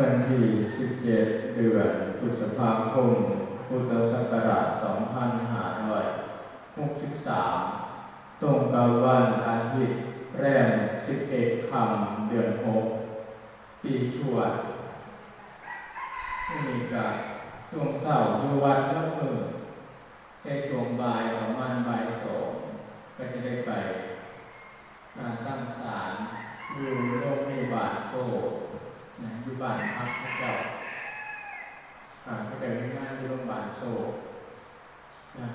วันที่ 17 เดือนพฤษภาคม พุทธศักราช 2563 ตรงกับวันอาทิตย์แรม 11คำเดือน 6 ปีชวดมีการช่วงเช้าอยู่วัดละมือแต่ช่วงบ่ายประมาณบ่ายสองก็จะได้ไปงานตั้งศาลอยู่โรงพยาบาลโซ นะอยู่บ้านพักพระเจ้าอ่าพระเจ้าที่งานอยู่โรงพยาบาลโซนะ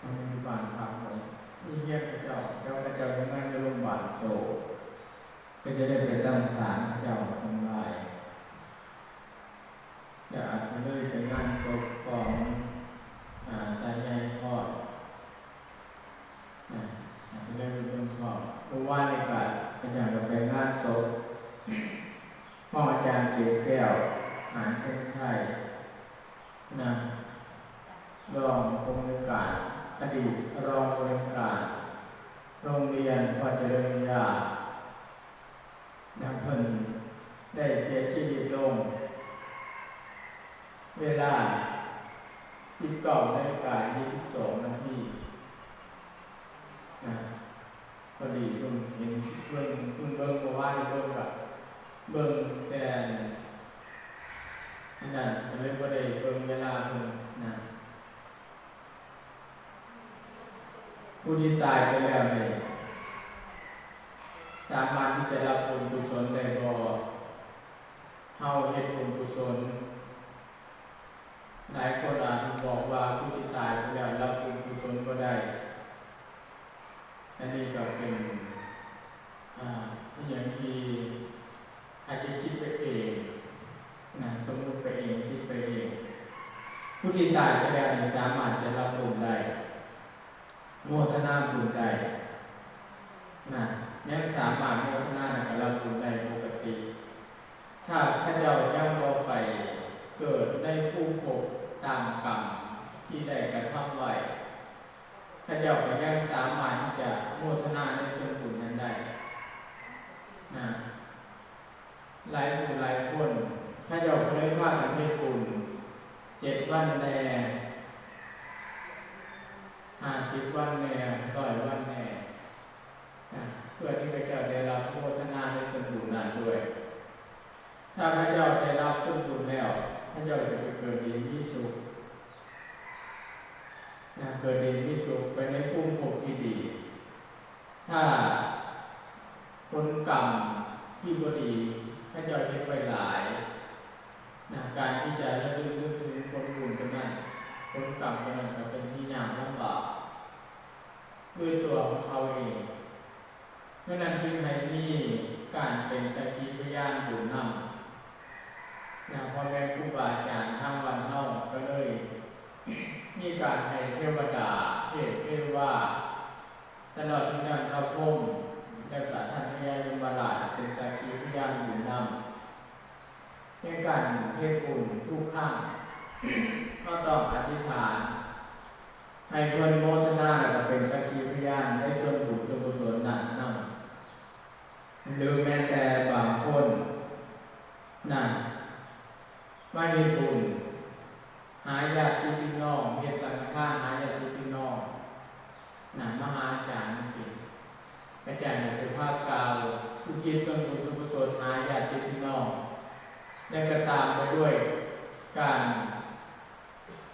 มันมีบ้านพักของอีเยี่ยมพระเจ้า เจ้าพระเจ้าที่งานอยู่โรงพยาบาลโซ ก็จะได้ไปตั้งศาลพระเจ้าทงลายอยากอาจจะเลยไปงานศพของอ่าตายายทอดนะอาจจะเลยไปเป็นพ่อเพราะว่าในการ อาจารย์ก็ไปงานศพห้ออาจารย์เก็บแก้วหารเส้นไทยนะรองผู้อำนวยการอดีตรองผู้อำนวยการโรงเรียนวัดเจริญวิทยานะเพิ่นได้เสียชีวิตลง เวลา19นาฬิกา22นาทีนะ พอดีเพิ่งเห็นเพิ่งเพิ่งเบิ่งเมื่อวานี้เบิ่งกับเบิ่งแต่นั่นเลยบ่ได้เบิ่งเวลาเพิ่นนะผู้ที่ตายไปแล้วเนี่ยสามารถที่จะรับบุญกุศลได้บ่เฮาเฮ็ดบุญกุศลหลายคนอาจจะบอกว่าผู้ที่ตายไปแล้วรับบุญกุศลบ่ได้ อันนี้ก็เป็นอ่าอย่างที่อาจจะคิดไปเองนะสมมติไปเองคิดไปเองผู้ที่ตายไปแล้วเนี่ยสามารถจะรับบุญได้โมทนาบุญได้นะยังสามารถโมทนากับรับบุญได้ปกติ ถ้าข้าเจ้ายังบ่ไปเกิดในผู้ภพตามกรรมที่ได้กระทำไว้ ข้าเจ้าก็ยังสามารถที่จะโมทนาในส่วนบุญนั้นได้นะหลายผู้หลายคนถ้าเจ้าเคยพากันให้คุณเจ็ดวันแน่ห้าสิบวันแน่ร้อยวันแน่นะเพื่อที่พระเจ้าได้รับโมทนาในส่วนบุญนั้นด้วย ถ้าพระเจ้าได้รับส่วนบุญแล้วพระเจ้าจะไปเกิดดีมีสุข นะเกิดดีมีสุขไปในภูมิภพที่ดี ถ้าผลกรรมที่บดีถ้าเจ้าเฮ็ดไปหลายนะการที่จะระลึกนึกถึงคนบุญคนนั้นคนกรรมคนนั้นก็เป็นที่ยากลำบากด้วยตัวของเขาเองเพราะนั้นจึงให้มีการเป็นสักขีพยานบุญนำนะพ่อแม่ครูบาอาจารย์ทางวันเท่า การให้เทวดาเทพเทวาตลอดถึงการพระพรหมแล้วก็ท่านพญายมราชเป็นสักขีพยานบุญนำในการเทศบุญทุกข้างก็ต้องอธิษฐาน ให้เพื่อนโมทนาแล้วก็เป็นสักขีพยานได้ส่วนบุญส่วนกุศลนั้นนำหรือแม้แต่บางคนนั่นมาเฮ็ดบุญ หาญาติพี่น้องเฮ็ดสังฆทานหาญาติพี่น้องหนั่นมหาจารย์สิอาจารย์จะภาพกล่าวทุกทีส่วนบุญส่วนกุศลหาญาติพี่น้องและก็ตามไปด้วยการ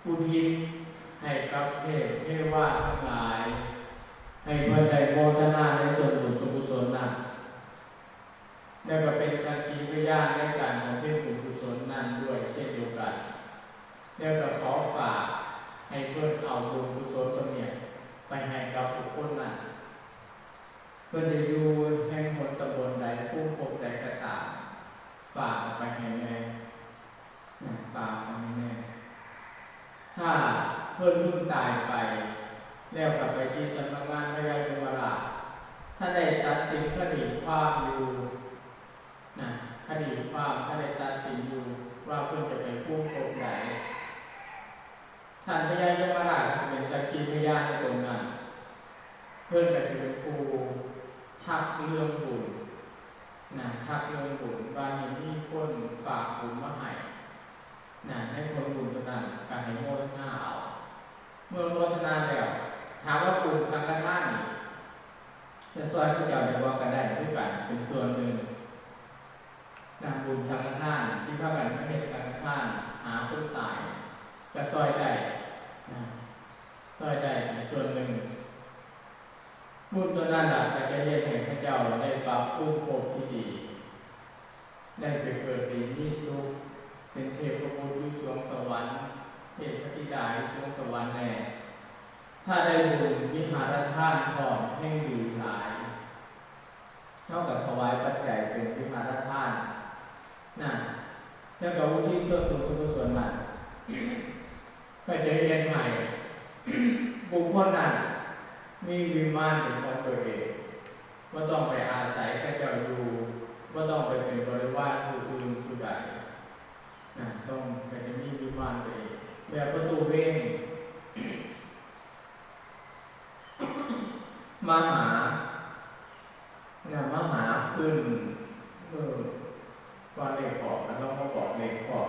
อุทิศให้กับเทพเทวาทั้งหลาย ให้เพื่อนได้โมทนาในส่วนบุญส่วนกุศลนั้นแล้วก็เป็นสักขีพยานในการของเพื่อนบุญกุศลนั้นด้วยเช่นเดียวกัน แล้วก็ขอฝากให้เพื่อนเอาบุญกุศลตรงเนี้ยไปให้กับบุคคลนั้นเพื่อจะอยู่แห่งหนตำบลใดผู้พบใดก็ตามฝากไปให้แม่ฝากไปให้แม่ถ้าเพื่อนรุ่นตายไป แล้วกลับไปที่สำนักงานพระยายุวราชถ้าได้ตัดสินคดีความอยู่นะคดีความถ้าได้ตัดสินอยู่ว่าเพื่อนจะไปผู้พบ ท่านพระยายุวราชจะเป็นสักขีพยานในตรงนั้น เพื่อนก็จะเป็นผู้ทักเรื่องบุญนะทักเรื่องบุญบางทีมีคนฝากบุญมาให้นะให้คนบุญตัวนั้นก็ให้โมทนาเอาเมื่อโมทนาแล้วถามว่าบุญสังฆทานจะซอยพระเจ้าได้บอกกันได้ด้วยกันเป็นส่วนหนึ่งนะบุญสังฆทานที่พากันพระเนตรสังฆทานหาคนตาย จะซอยได้ซอยได้ส่วนหนึ่งบุญตัวนั้นล่ะก็จะเฮ็ดให้พระเจ้าได้ปรับปรุงภพที่ดี ได้ไปเกิดดีมีสุเป็นเทพบุตรอยู่สวงสวรรค์เทพธิดาอยู่สวงสวรรค์แน่ถ้าได้บุญวิหารทานพร้อมแห่งดีหลาย เท่ากับถวายปัจจัยเป็นวิหารทานนะแล้วก็อุทิศส่วนบุญส่วนกุศลนั้นก็ จะเรียนใหม่ บุคคลนั้นมีวิมานเป็นของตัวเองว่าต้องไปอาศัยพระเจ้าอยู่ว่าต้องไปเป็นบริวารผู้อื่นผู้ใดนะต้องก็จะมีวิมานตัวเองแบบประตูเว้งมหานี่ยมหาขึ้นเออวันเลขขอบแล้วก็บอกเลขขอบ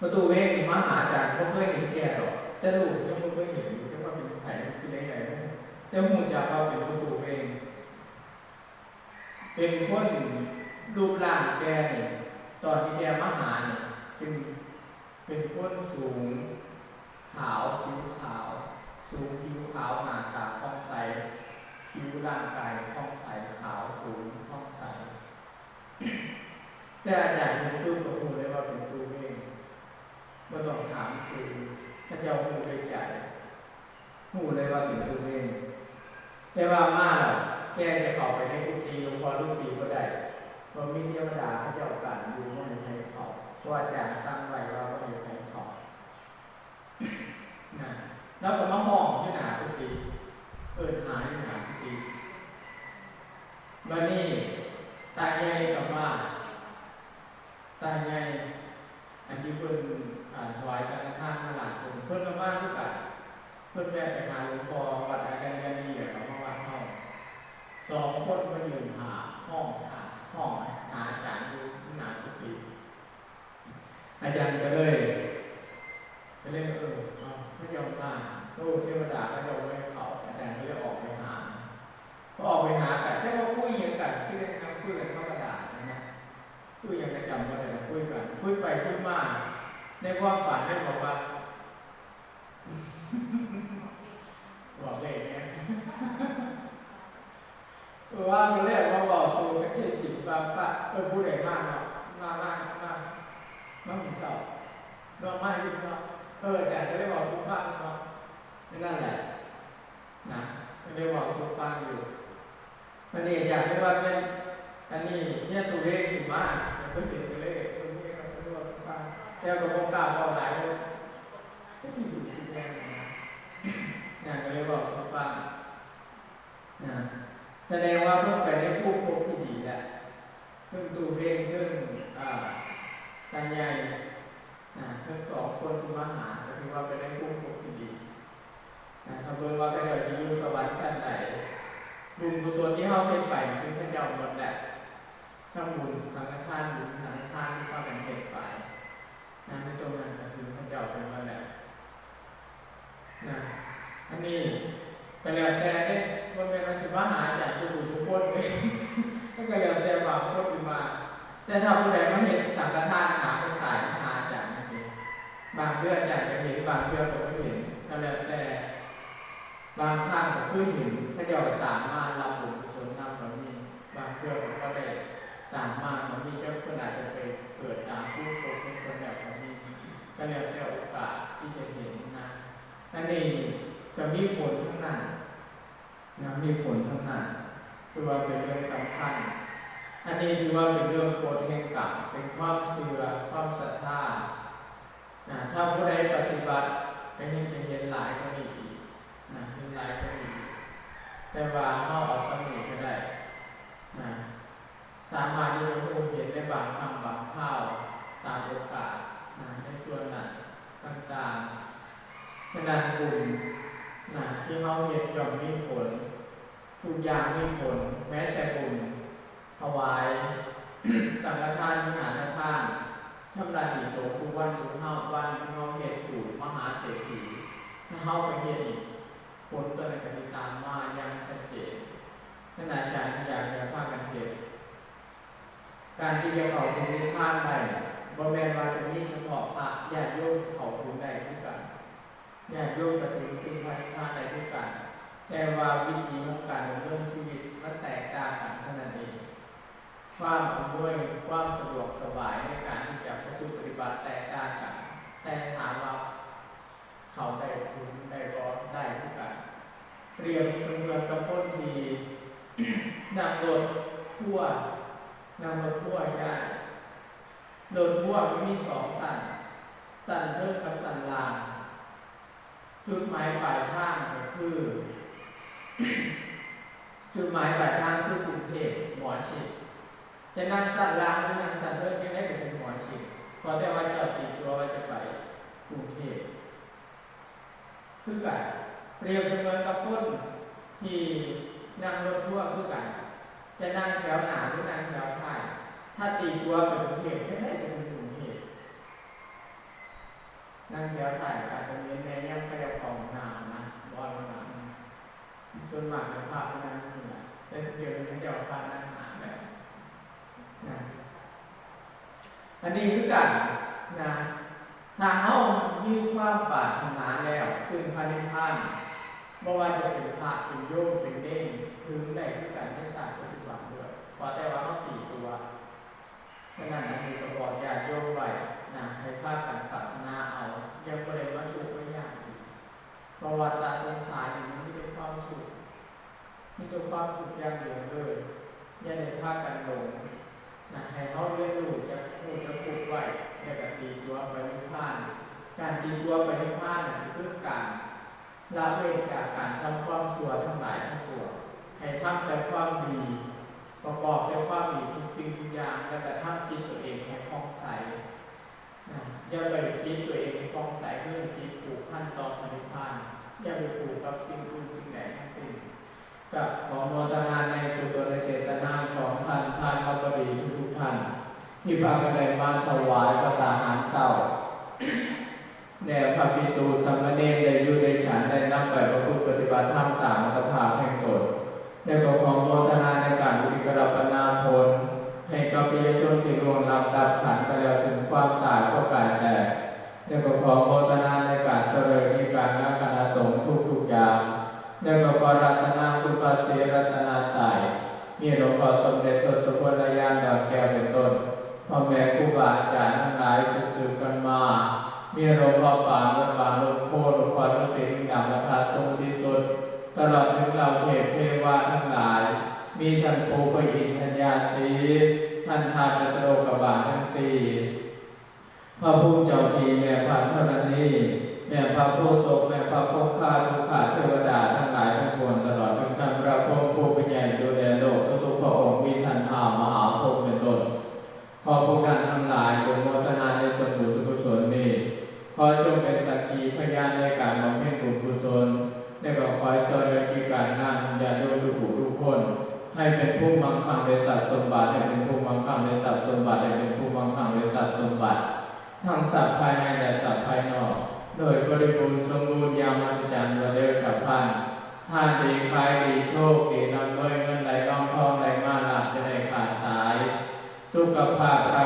ประตูเว้งมหาจารย์ก็เคยเห็นแก่หรอกแต่ลูกยังไม่เคยเห็นอยู่แค่ว่าเป็นไผ่คือได้ไงแต่หูจักว่าเป็นประตูเองเป็นคนรูปร่างแกเนี่ยตอนที่แกมาหาเนี่ยเป็นเป็นคนสูง ขาวผิวขาว สูงผิวขาวหนาตาผ่องใสผิวร่างกายผ่องใสขาวสูงผ่องใสแต่อาจารย์ยังพูดกับครูเลยว่าเป็นตัวเอง ม่ต้องถามสื่อถ้าเจ้าหูไปใจหูเลยว่าเป็นตัวเองแต่ว่ามาแกจะเข้าไปในกุฏิหลวงพ่อฤาษีก็ได้เพราะมีเทวดาพระเจ้ากันอยู่ว่าให้ใครเข้าเพราะอาจารย์สร้างไว้ว่าไม่ให้ใครเข้านะแล้วก็มาห้องที่หนากุฏิเอินหาที่หนากุฏิมานี่ตายใหญ่กับว่าตายใหญ่อันที่เพิ่น การถวายสังฆทานมาหลายคนเพิ่นก็มาที่กัดเพิ่นแม่ไปหาหลวงพ่อวัดอาการยานีกับมาวัดห้องสองคนก็ยืนหาห้องหาห้องหาอาจารย์อยู่หนาทุกปีอาจารย์ก็เลยก็เลยเออเอาพระเจ้ามาโลกเทวดาพ ในความฝันได้บอกว่าบอกเลยเนี่ยว่ามันเรียกว่าบอกสูกับที่จิตบางปะเออพูดได้มากเนาะมากมากมากมากเศร้าเนาะมากยิ่งเนาะเอออาจารย์ก็ได้บอกสุภาพเนาะนั่นแหละนะก็ได้บอกสุภาพอยู่มันนี่อยากให้ว่าเป็นอันนี้เนี่ยตัวเลขสิมากเพิ่งเห็นตัวเลขเพิ่งเห็นเราเพิ่งบอกสุภาพแต่ก็บอกกล่าวบอกหลายคนก็ที่อยู่ที่แดงนะนะก็เลยบอกเขาฟังนะ แสดงว่าเพิ่งไปในผู้พบที่ดีแหละเพิ่งตูเองเพิ่งอ่าตาใหญ่นะเพิ่งสองคนที่มาหาก็ถือว่าไปในผู้พบที่ดีนะถ้าเบิ่งว่าก็เดี๋ยวจะอยู่สวรรค์ชั้นใดบุญกุศลที่เขาเป็นไปคือพระเจ้าหมดแหละทั้งบุญสังฆทานบุญสังฆทานที่เขาเป็นเป็นไป นะในตรงนั้นก็คือพระเจ้าเป็นวันแหละนะอันนี้ก็แล้วแต่เนี่ยมันเป็นวันที่ว่าหาจากทุกผู้ทุกคนเลยก็แล้วแต่บางคนขึ้นมา แต่ถ้าผู้ใดมาเห็นสังฆทานหาคนตายหาจากนั่นเองบางเพื่อนจากจะเห็นบางเพื่อนก็ไม่เห็นก็แล้วแต่ บางท่านก็คือเห็นพระเจ้าก็ตามมารับบุญกุศลนำแบบนี้บางเพื่อนก็ได้ตามมาแบบนี้เจ้าคนอาจจะไปเกิดตามผู้คนเป็นคนแบบนี้ ก็แล้วแต่โอกาสที่จะเห็นนะอันนี้จะมีผลทั้งนั้นนะมีผลทั้งนั้นคือ ว่าเป็นเรื่องสำคัญ อันนี้ถือว่าเป็นเรื่องกฎแห่งกรรมเป็นความเชื่อความศรัทธานะถ้าผู้ใดปฏิบัติก็เห็นจะเห็นหลายกว่านี้อีกนะเห็นหลายกว่านี้อีแต่ว่าเอาเอาสมิก็ได้นะสามารถที่จะรู้เห็นได้บางคำบางข้าวตามโอกาสนะในส่วนนั้นต่างๆขนาดบุญนะที่เขาเห็นย่อมมีผล ทุกอย่างมีผลแม้แต่บุญถวาย สังฆทานวิหารทานทำลายหิโสภูวันสุเฮาวันที่เฮาเฮ็ดสู่มหาเศรษฐีถ้าเฮาไปเฮ็ดนี่ผลก็เลยกติตามมาย่างชัดเจนนั่นอาจารย์อยากจะพากันเฮ็ดการที่จะเข้าถึงนิพพานได้บ่แม่นว่าจะมีเฉพาะพระญาติโยมเข้าถึงได้คือกันญาติโยมก็ถึงซึ่งพระ แต่ว่าวิธีของการดำเนินชีวิตมันแตกต่างกันเท่านั้นเองความอำนวยความสะดวกสบายในการที่จะประพฤติปฏิบัติแตกต่างกัน แต่ถามว่าเขาได้คุณได้บอได้ทุกกันเปรียบเสมือนกับคนทีนั่งรถทั่วนั่งรถทั่วใหญ่รถทั่วมันมีสองสันสันเทิงกับสันลางจุดหมายปลายทางก็คือ จุดหมายปลายทางคือกรุงเทพหมอชิดจะนั่งสั่นล่างหรือนั่งสั่นเลิศยังได้เป็นหมอชิดเพราะแต่ว่าเจะติดตัวว่าจะไปกรุงเทพคือกันเปรียบเสมือนกับคนที่นั่งรถทั่วคือกัน จะนั่งแถวหนาหรือนั่งแถวท้ายถ้าตีตัวเป็นกรุงเทพจะได้เป็นกรุงเทพนั่งแถวท้ายอาจจะมีแม่ย่ำไปเอาของหนานะบอลมาหนา ส่วนมากจะพาไปนั่งนี่แหละแต่เดี๋ยวนี้จะพานั่งหาแบบนะอันนี้คือกันนะถ้าเขามีความปรารถนาแล้ว ซึ่งพระนิพพานไม่ว่าจะเป็นพระเป็นโยมเป็นเด้งถึงได้คือกันในศาสตร์ปฏิบัติด้วยพราะแต่ว่าเขาตีตัวฉะนั้นอันนี้ก็บอกญาติโยมไว้นะให้พากันปรารถนาเอา ยังไม่ได้วัตถุไม่ยากอีกประวัติศาสตร์สงสารนี่มันไม่ได้ความถูก มีแต่ความถูกอย่างเดียวเลยอย่าได้พากันหลงนะให้เขาเรียนรู้จะพูดจะพูดไว้แล้วก็ตีตัวไปนิพพาน การตีตัวไปนิพพานน่ะคือการละเว้นจากการทำความชั่วทั้งหลายทั้งปวงให้ทำแต่ความดี ประกอบแต่ความดีทุกสิ่งทุกอย่างแล้วก็ทำจิตตัวเองให้คล่องใสนะอย่าไปจิตตัวเองให้คล่องใสเรื่องจิตผูกพันต่อนิพพานอย่าไปผูกกับสิ่งอื่นสิ่งใดทั้งสิ้น ก็ของโมทนาในกุศลเจตนาของท่านท่านพระบดีทุกๆท่าน ที่พากันได้มาถวายพระตาหารเศร้าแด่พระภิกษุสามเณรได้ยู่ได้ฉันได้นำไปประพฤติปฏิบัติธรรมตามอัตภาพแห่งตนและก็ของโมทนาในการบุญกรับปนาผลให้กับประชาชนที่ร่วงรับดับขันไปแล้วถึงความตายเพราะการแตกและก็ขอโม และก็ขอรัตนาคุณพระศรีรัตนาไตรัยมีหลวงพ่อสมเด็จพระสุพรรณญาณดอนแก้วเป็นต้นพ่อแม่ครูบาอาจารย์ทั้งหลายสืบกันมา มีหลวงพ่อปานวัดป่าหลวงโคหลวงพ่อฤาษีงดำและพระทรงที่สุด ตลอดถึงเราเทพเทวาทั้งหลาย มีท่านภูพระอินทัญญาสีท่านทาจตโรกบาลทั้งสี่พระผู้เจ้าพีแม่พระธรณีแม่พระผู้ทรงแม่พระคงคาทุกขาเทว พย์สมบัติให้เป็นผู้มั่งคั่งในทรัพย์สมบัติให้เป็นผู้มั่งคั่งในทรัพย์สมบัติทั้งทรัพย์ภายในและทรัพย์ภายนอก โดยบริบูรณ์สมบูรณ์ยามมัศจรรย์ระเดียวฉับพลันท่านดีขายดีโชคดีนำเงินเงินไหลต้องทองไหลมาหลับจะได้ขาดสาย สุขภาพร่าง